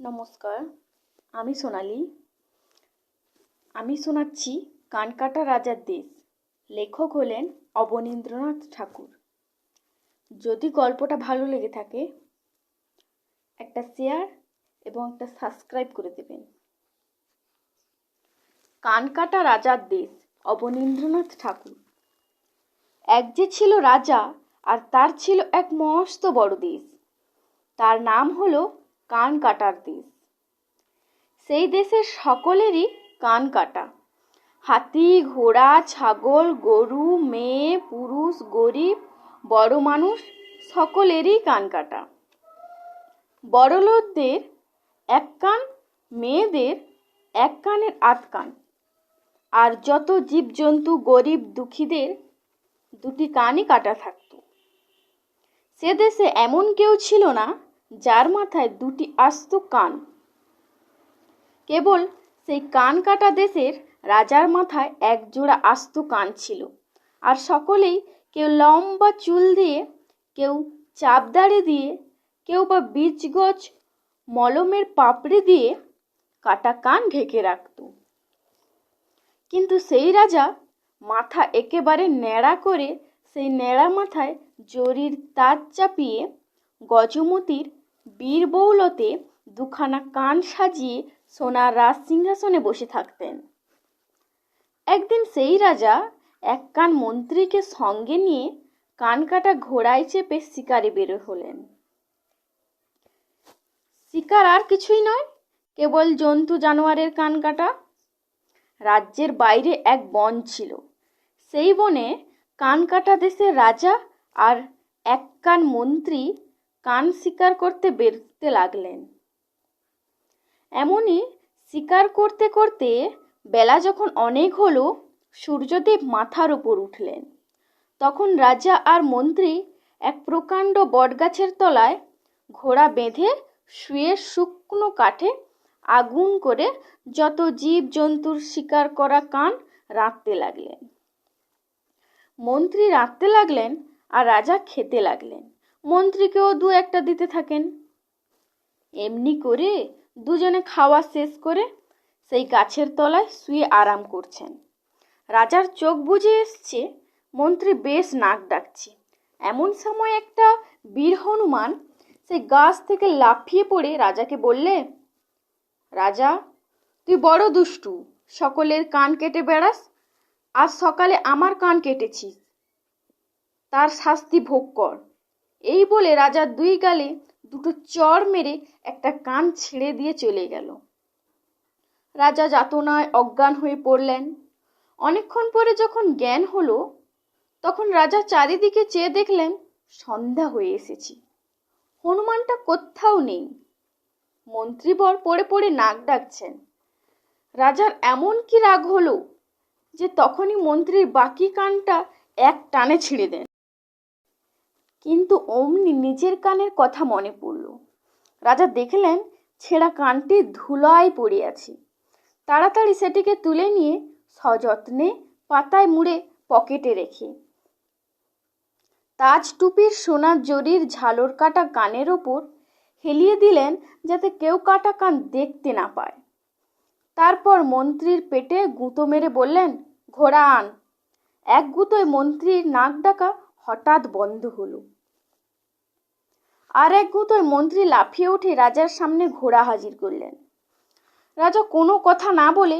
নমস্কার, আমি সোনালি। আমি শোনাচ্ছি কানকাটা রাজার দেশ। লেখক হলেন অবনীন্দ্রনাথ ঠাকুর। যদি গল্পটা ভালো লেগে থাকে, একটা শেয়ার এবং একটা সাবস্ক্রাইব করে দেবেন। কানকাটা রাজার দেশ, অবনীন্দ্রনাথ ঠাকুর। এক যে ছিল রাজা আর তার ছিল এক মস্ত বড় দেশ। তার নাম হলো কান কাটার দেশ। সেই দেশের সকলেরই কান কাটা। হাতি, ঘোড়া, ছাগল, গরু, মেয়ে, পুরুষ, গরিব, বড় মানুষ সকলেরই কান কাটা। বড়লোকদের এক কান, মেয়েদের এক কানের আধ কান। আর যত জীবজন্তু, গরিব, দুঃখীদের দুটি কানই কাটা থাকতো। সে দেশে এমন কেউ ছিল না যার মাথায় দুটি আস্ত কান। কেবল সেই কান কাটা দেশের রাজার মাথায় এক জোড়া আস্ত কান ছিল। আর সকলেই কেউ লম্বা চুল দিয়ে, কেউ চাপদাড়ি দিয়ে, কেউ বা বীজ গছ মলমের পাপড়ি দিয়ে কাটা কান ঢেকে রাখত। কিন্তু সেই রাজা মাথা একেবারে ন্যাড়া করে সেই ন্যাড়া মাথায় জরির তাজ চাপিয়ে গজমতির বীরবৌলতে দুখানা কান সাজিয়ে সোনার রাজ সিংহাসনে বসে থাকতেন। একদিন সেই রাজা এক কান মন্ত্রীকে সঙ্গে নিয়ে কান কাটা ঘোড়ায় চেপে শিকারে বের হলেন। শিকার আর কিছুই নয়, কেবল জন্তু জানোয়ারের কান কাটা। রাজ্যের বাইরে এক বন ছিল। সেই বনে কান কাটা দেশের রাজা আর এক কান মন্ত্রী কান শিকার করতে বেরোতে লাগলেন। এমনই শিকার করতে করতে বেলা যখন অনেক হলো, সূর্যদেব মাথার উপর উঠলেন। তখন রাজা আর মন্ত্রী এক প্রকাণ্ড বটগাছের তলায় ঘোড়া বেঁধে শুয়ে শুকনো কাঠে আগুন করে যত জীব জন্তুর শিকার করা কান রাঁধতে লাগলেন। মন্ত্রী রাঁধতে লাগলেন আর রাজা খেতে লাগলেন। মন্ত্রীকেও দু একটা দিতে থাকেন। এমনি করে দুজনে খাওয়া শেষ করে সেই গাছের তলায় শুয়ে আরাম করছেন। রাজার চোখ বুঝে এসছে, মন্ত্রী বেশ নাক ডাকছে। এমন সময় একটা বীর হনুমান সেই গাছ থেকে লাফিয়ে পড়ে রাজাকে বললে, রাজা, তুই বড় দুষ্টু, সকলের কান কেটে বেড়াস, আজ সকালে আমার কান কেটেছিস, তার শাস্তি ভোগ কর। এই বলে রাজার দুই গালে দুটো চর মেরে একটা কান ছিঁড়ে দিয়ে চলে গেল। রাজা যাতনায় অজ্ঞান হয়ে পড়লেন। অনেকক্ষণ পরে যখন জ্ঞান হলো, তখন রাজা চারিদিকে চেয়ে দেখলেন, সন্ধ্যা হয়ে এসেছি। হনুমানটা কোথাও নেই। মন্ত্রীবর পড়ে পড়ে নাক ডাকছেন। রাজার এমন কি রাগ হলো যে তখনই মন্ত্রীর বাকি কানটা এক টানে ছিঁড়ে দেন। কিন্তু অমনি নিজের কানের কথা মনে পড়ল। রাজা দেখলেন ছেঁড়া কানটি ধুলায় পড়ে আছে। তাড়াতাড়ি সেটিকে তুলে নিয়ে সযত্নে পাতায় মুড়ে পকেটে রেখে। তাজ টুপির সোনার জরির ঝালর কাটা কানের ওপর হেলিয়ে দিলেন যাতে কেউ কাটা কান দেখতে না পায়। তারপর মন্ত্রীর পেটে গুঁতো মেরে বললেন ঘোড়া আন এক গুঁতোয় মন্ত্রীর নাক ডাকা হঠাৎ বন্ধ হলো। আর এক গুঁতোয় মন্ত্রী লাফিয়ে উঠে রাজার সামনে ঘোড়া হাজির করলেন। রাজা কোনো কথা না বলে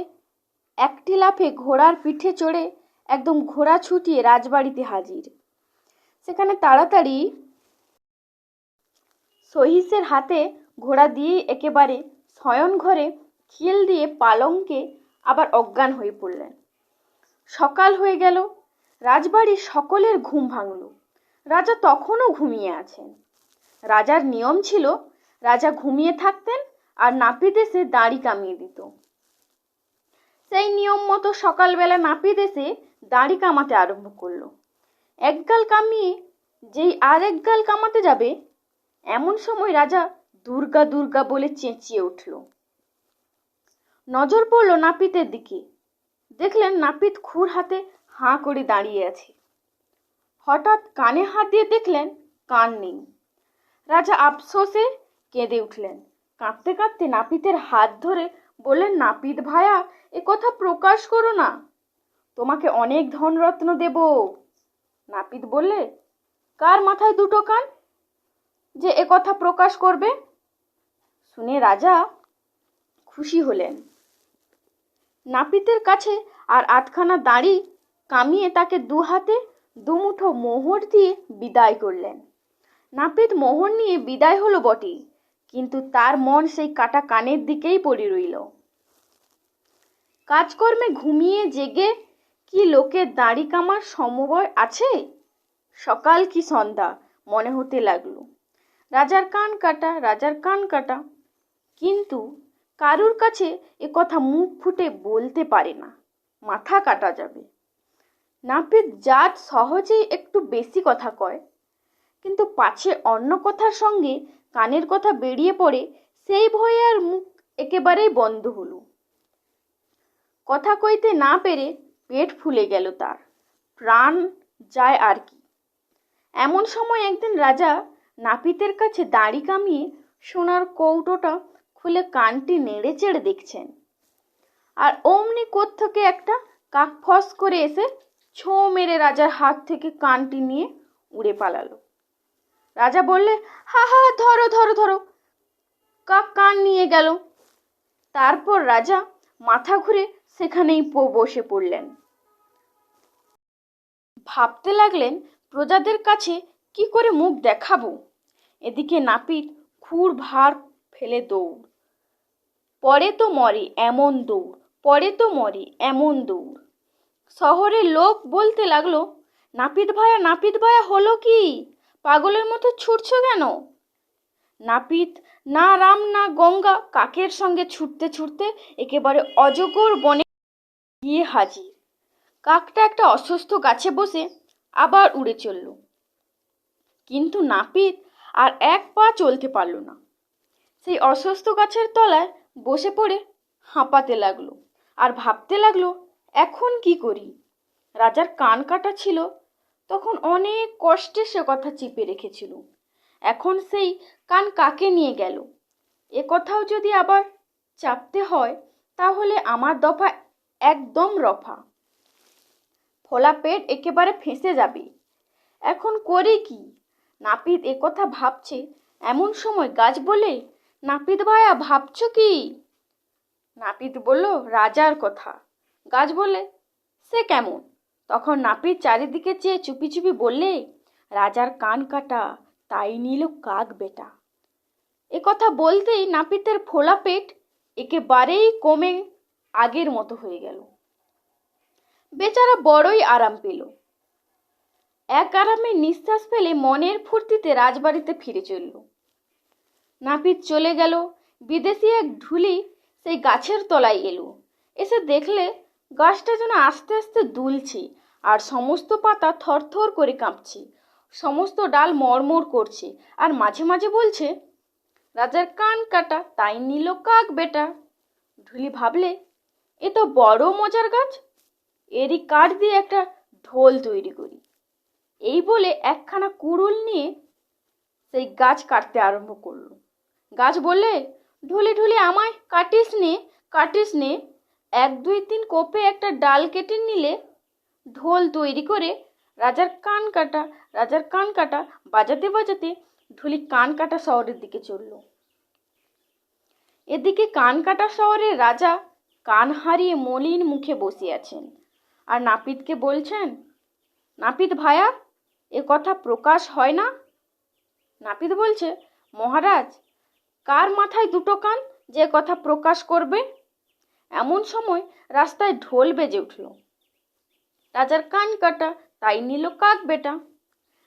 একটি লাফে ঘোড়ার পিঠে চড়ে একদম ঘোড়া ছুটিয়ে রাজবাড়িতে হাজির। সেখানে তাড়াতাড়ি সহিসের হাতে ঘোড়া দিয়ে একেবারে শয়ন ঘরে খিল দিয়ে পালঙ্কে আবার অজ্ঞান হয়ে পড়লেন। সকাল হয়ে গেল রাজবাড়ির সকলের ঘুম ভাঙল। রাজা তখনও ঘুমিয়ে আছেন। রাজার নিয়ম ছিল, রাজা ঘুমিয়ে থাকতেন আর নাপিত এসে দাড়ি কামিয়ে দিত। সেই নিয়ম মতো সকালবেলা নাপিত এসে দাড়ি কামাতে আরম্ভ করল। একগাল কামিয়ে যেই আর একগাল কামাতে যাবে, এমন সময় রাজা দুর্গা দুর্গা বলে চেঁচিয়ে উঠল। নজর পড়ল নাপিতের দিকে। দেখলেন নাপিত খুর হাতে হাঁ করে দাঁড়িয়ে আছে। হঠাৎ কানে হাত দিয়ে দেখলেন কান নেই। রাজা আফসোসে কেঁদে উঠলেন। কাঁদতে কাঁদতে নাপিতের হাত ধরে বললেন, নাপিত ভায়া, এ কথা প্রকাশ করো না। তোমাকে অনেক ধনরত্ন দেব। নাপিত বললে, কার মাথায় দুটো কান যে এ কথা প্রকাশ করবে? শুনে রাজা খুশি হলেন। নাপিতের কাছে আর আধখানা দাড়ি কামিয়ে তাকে দু হাতে দুমুঠো মোহর দিয়ে বিদায় করলেন। নাপিত মোহর নিয়ে বিদায় হলো বটে কিন্তু তার মন সেই কাটা কানের দিকেই পড়ে রইল। কাজকর্মে ঘুমিয়ে জেগে কি লোকের দাড়ি কামার সমবয় আছে? সকাল কি সন্ধ্যা, মনে হতে লাগল। রাজার কান কাটা, রাজার কান কাটা। কিন্তু কারুর কাছে এ কথা মুখ ফুটে বলতে পারে না, মাথা কাটা যাবে। নাপিত জাত সহজেই একটু বেশি কথা কয়। কিন্তু পাছে অন্য কথার সঙ্গে কানের কথা বেরিয়ে পড়ে, সেই ভয়ে আর মুখ একেবারেই বন্ধ হলো। কথা কইতে না পেরে পেট ফুলে গেল তার। প্রাণ যায় আর কি। এমন সময় একদিন রাজা নাপিতের কাছে দাড়ি কামিয়ে সোনার কৌটোটা খুলে কানটি নেড়ে চেড়ে দেখছেন। আর অমনি থেকে একটা কাক ফস করে এসে ছো মেরে রাজার হাত থেকে কানটি নিয়ে উড়ে পালালো। রাজা বললে, হা হা, ধরো ধরো ধরো। কাক কান নিয়ে গেল। তারপর রাজা মাথা ঘুরে সেখানেই বসে পড়লেন। ভাবতে লাগলেন, প্রজাদের কাছে কি করে মুখ দেখাবো? এদিকে নাপিত খুর ভার ফেলে দৌড়। পরে তো মরে এমন দৌড়, পরে তো মরে এমন দৌড়। শহরের লোক বলতে লাগল, নাপিত ভায়া নাপিত ভায়া, হলো কি? পাগলের মতো ছুটছো কেন? নাপিত, না রাম, না গঙ্গা, কাকের সঙ্গে ছুটতে ছুটতে একেবারে অজগর বনে গিয়ে হাজির। কাকটা একটা অসুস্থ গাছে বসে আবার উড়ে চলল। কিন্তু নাপিত আর এক পা চলতে পারল না। সেই অসুস্থ গাছের তলায় বসে পড়ে হাঁপাতে লাগল আর ভাবতে লাগল এখন কি করি? রাজার কান কাটা ছিল, তখন অনেক কষ্টে সে কথা চিপে রেখেছিল। এখন সেই কান কাকে নিয়ে গেল? এ কথাও যদি আবার চাপতে হয়, তাহলে আমার দফা একদম রফা। ফোলা পেট একেবারে ফেঁসে যাবে। এখন করি কি? নাপিত এ কথা ভাবছে, এমন সময় গাছ বলে, নাপিত ভায়া, ভাবছ কি? নাপিত বলল, রাজার কথা। গাছ বলে সে কেমন? তখন নাপিত চারিদিকে চেয়ে চুপি চুপি বললে, রাজার কান কাটা, তাই নিল কাক বেটা। এ কথা বলতেই নাপিতের ফোলা পেট একেবারেই কমে আগের মতো হয়ে গেল। বেচারা বড়ই আরাম পেল। এক আরামে নিঃশ্বাস ফেলে মনের ফুর্তিতে রাজবাড়িতে ফিরে চলল। নাপিত চলে গেল, বিদেশি এক ঢুলি সেই গাছের তলায় এলো। এসে দেখলে গাছটা যেন আস্তে আস্তে দুলছে আর সমস্ত পাতা থরথর করে কাঁপছে। সমস্ত ডাল মরমর করছে আর মাঝে মাঝে বলছে, রাজার কান কাটা, তাই নিল কাক বেটা। ঢুলি ভাবলে, এ তো বড় মজার গাছ। এরই কাঠ দিয়ে একটা ঢোল তৈরি করি। এই বলে একখানা কুড়ুল নিয়ে সেই গাছ কাটতে আরম্ভ করল। গাছ বললে, ঢুলি ঢুলি, আমায় কাটিস নে কাটিস নে। এক, দুই, তিন কোপে একটা ডাল কেটে নিলে ঢোল তৈরি করে রাজার কান কাটা, রাজার কান কাটা, বাজাতে বাজাতে ঢুলি কান কাটা শহরের দিকে চলল। এদিকে কান কাটা শহরের রাজা কান হারিয়ে মলিন মুখে বসে আছেন। আর নাপিতকে বলছেন, নাপিত ভায়া, এ কথা প্রকাশ হয় না? নাপিত বলছে, মহারাজ, কার মাথায় দুটো কান যে কথা প্রকাশ করবে? এমন সময় রাস্তায় ঢোল বেজে উঠল। রাজার কান কাটা, তাই নিল কাক বেটা।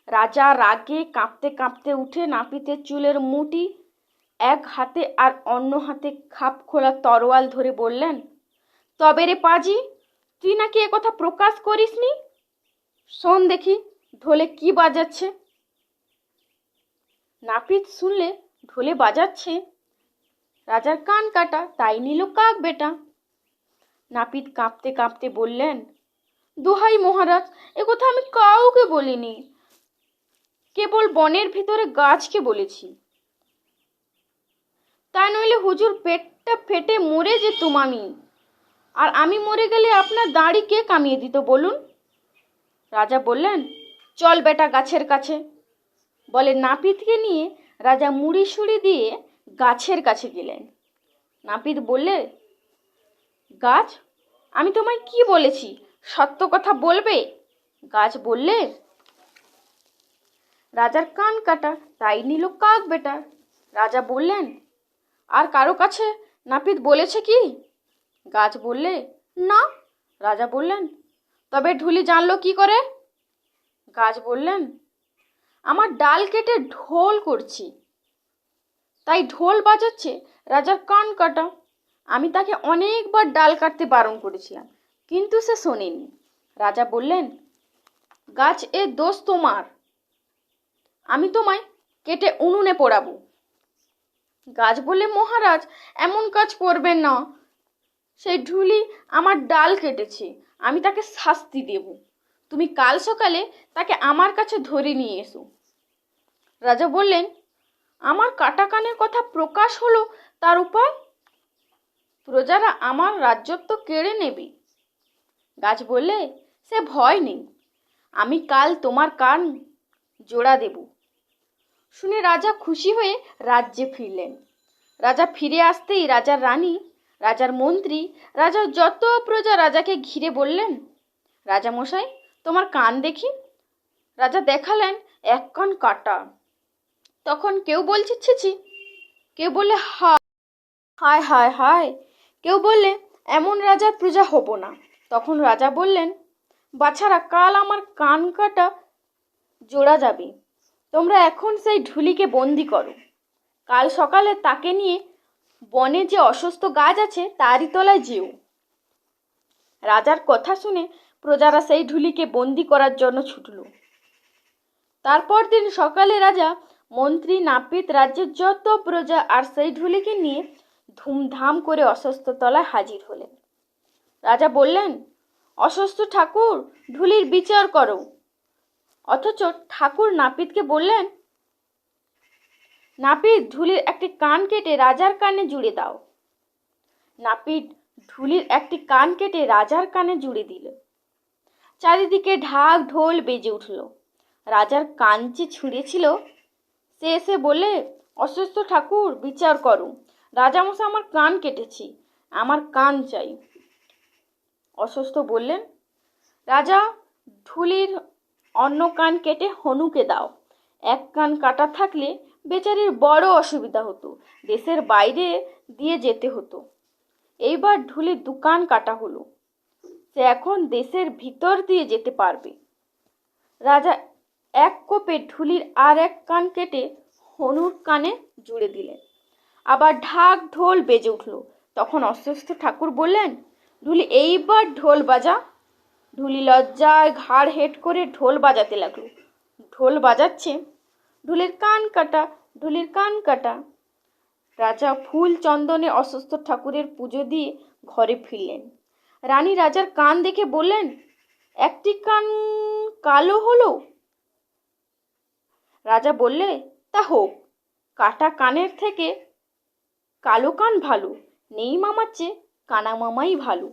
রাজা রাগে কাঁপতে কাঁপতে উঠে নাপিতের চুলের মুটি, এক হাতে আর অন্য হাতে খাপ খোলা তরোয়াল ধরে বললেন, তবে রে পাজি, তুই নাকি কথা প্রকাশ করিসনি? শোন দেখি, ঢোলে কি বাজাচ্ছে? নাপিত শুনলে ঢোলে বাজাচ্ছে। রাজার কান কাটা, তাই নিল কাক বেটা। নাপিত কাঁপতে কাঁপতে বললেন, দোহাই মহারাজ, এ কথা আমি কাউকে বলিনি। কেবল বনের ভিতরে গাছকে বলেছি। তা নইলে হুজুর পেটটা ফেটে মরে যেতুম আমি। আর আমি মরে গেলে আপনার দাড়ি কে কামিয়ে দিত বলুন? রাজা বললেন, চল বেটা গাছের কাছে। বলে নাপিতকে নিয়ে রাজা মুড়ি সুড়ি দিয়ে গাছের কাছে গেলেন। নাপিত বললে, গাছ আমি তোমায় কি বলেছি? সত্য কথা বলবে? গাছ বললে? রাজার কান কাটা, তাই নিল কাক বেটা। রাজা বললেন, আর কারও কাছে নাপিত বলেছে কি? গাছ বললে, না। রাজা বললেন, তবে ঢুলি জানলো কি করে? গাছ বললেন, আমার ডাল কেটে ঢোল করছি। তাই ঢোল বাজাচ্ছে, রাজার কান কাটা। আমি তাকে অনেকবার ডাল কাটতে বারণ করেছিলাম, কিন্তু সে শোনেনি। রাজা বললেন, গাছ এ দোষ তোমার। আমি তোমায় কেটে উনুনে পোড়াবো। গাছ বলে মহারাজ, এমন কাজ করবেন না। সেই ঢুলি আমার ডাল কেটেছে, আমি তাকে শাস্তি দেব। তুমি কাল সকালে তাকে আমার কাছে ধরে নিয়ে এসো। রাজা বললেন, আমার কাটা কানের কথা প্রকাশ হলো, তার উপায় প্রজারা আমার রাজ্যত্ব কেড়ে নেবে। গাছ বললে, সে ভয় নেই। আমি কাল তোমার কান জোড়া দেব। শুনে রাজা খুশি হয়ে রাজ্যে ফিরলেন। রাজা ফিরে আসতেই রাজার রানী, রাজার মন্ত্রী, রাজার যত প্রজা রাজাকে ঘিরে বললেন, রাজা মশাই, তোমার কান দেখি? রাজা দেখালেন এক কান কাটা। তখন কেউ বলছে ছিছি কেউ বলে হা হায় হায় হায় কেউ বললে, এমন রাজার প্রজা হব না। তখন রাজা বললেন, বাছারা, কাল আমার কান কাটা জোড়া যাবে। তোমরা এখন সেই ঢুলিকে বন্দি করো। কাল সকালে তাকে নিয়ে বনে যে অসুস্থ গাছ আছে, তারই তলায় যেও রাজার কথা শুনে প্রজারা সেই ঢুলিকে বন্দি করার জন্য ছুটল। তারপর দিন সকালে রাজা মন্ত্রী, নাপিত, রাজ্যের যত প্রজা আর সেই ঢুলিকে নিয়ে ধুমধাম করে অসুস্থ তলায় হাজির হলেন। রাজা বললেন, অসুস্থ ঠাকুর ঢুলির বিচার করো। অথচ ঠাকুর নাপিতকে বললেন, নাপিত ঢুলির একটি কান কেটে রাজার কানে জুড়ে দাও। নাপিত ঢুলির একটি কান কেটে রাজার কানে জুড়ে দিল। চারিদিকে ঢাক ঢোল বেজে উঠল। রাজার যে ছুঁড়েছিল, সে এসে বলে অসুস্থ ঠাকুর, বিচার করো। রাজামশা আমার কান কেটেছি, আমার কান চাই। অসুস্থ বললেন, রাজা ঢুলির অন্য কান কেটে হনুকে দাও। এক কান কাটা থাকলে বেচারির বড় অসুবিধা হতো, দেশের বাইরে দিয়ে যেতে হতো। এইবার ঢুলির দুকান কাটা হলো, সে এখন দেশের ভিতর দিয়ে যেতে পারবে। রাজা এক কোপে ঢুলির আর এক কান কেটে হনুর কানে জুড়ে দিলেন। আবার ঢাক ঢোল বেজে উঠল। তখন অসুস্থ ঠাকুর বললেন ঢুলি এইবার ঢোল বাজা। ঢুলি লজ্জায় ঘাড় হেট করে ঢোল বাজাতে লাগল। ঢোল বাজাচ্ছে। ঢুলির কান কাটা ঢুলির কান কাটা। রাজা ফুল চন্দনে অসুস্থ ঠাকুরের পুজো দিয়ে ঘরে ফিরলেন। রানী রাজার কান দেখে বললেন, একটি কান কালো হলো? রাজা বললে, তা হোক, কাটা কানের থেকে কালো কান ভালো নেই মামার চেয়ে কানা মামাই ভালো।